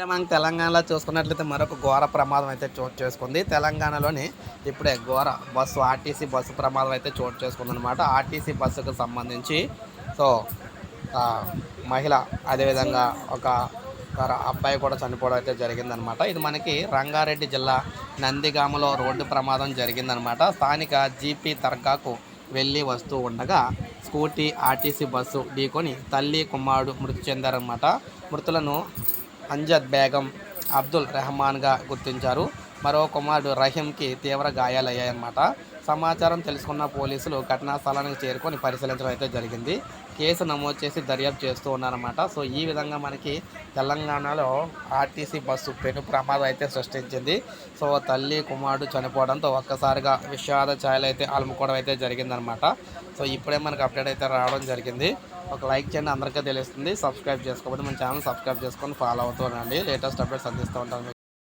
ఇప్పుడే మనం తెలంగాణలో చూసుకున్నట్లయితే మరొక ఘోర ప్రమాదం అయితే చోటు చేసుకుంది. తెలంగాణలోని ఇప్పుడే ఘోర బస్సు ఆర్టీసీ బస్సు ప్రమాదం అయితే చోటు చేసుకుంది అనమాట ఆర్టీసీ బస్సుకు సంబంధించి సో మహిళ అదేవిధంగా ఒక ఒక అబ్బాయి కూడా చనిపోవడం అయితే జరిగిందనమాట ఇది మనకి రంగారెడ్డి జిల్లా నందిగామలో రోడ్డు ప్రమాదం జరిగిందనమాట స్థానిక జీపీ దర్గాకు వెళ్ళి వస్తూ ఉండగా స్కూటీ ఆర్టీసీ బస్సు ఢీకొని తల్లి కుమారుడు మృతి చెందారనమాట మృతులను అంజద్ బేగం అబ్దుల్ రెహమాన్గా గుర్తించారు. మరో కుమారుడు రహీంకి తీవ్ర గాయాలయ్యాయన్నమాట. సమాచారం తెలుసుకున్న పోలీసులు ఘటనా స్థలానికి చేరుకొని పరిశీలించడం అయితే జరిగింది. కేసు నమోదు చేసి దర్యాప్తు చేస్తూ ఉన్నారన్నమాట. సో ఈ విధంగా మనకి తెలంగాణలో ఆర్టీసీ బస్సు పెను ప్రమాదం అయితే సృష్టించింది. సో తల్లి కుమారుడు చనిపోవడంతో ఒక్కసారిగా విషాద ఛాయలు అయితే అలుముకోవడం అయితే జరిగిందనమాట సో ఇప్పుడే మనకి అప్డేట్ అయితే రావడం జరిగింది. ఒక లైక్ చేయండి అందరికీ తెలుస్తుంది. సబ్స్క్రైబ్ చేసుకోకపోతే మన ఛానల్ సబ్స్క్రైబ్ చేసుకొని ఫాలో అవుతూ ఉండండి. లేటెస్ట్ అప్డేట్స్ అందిస్తూ ఉంటాను.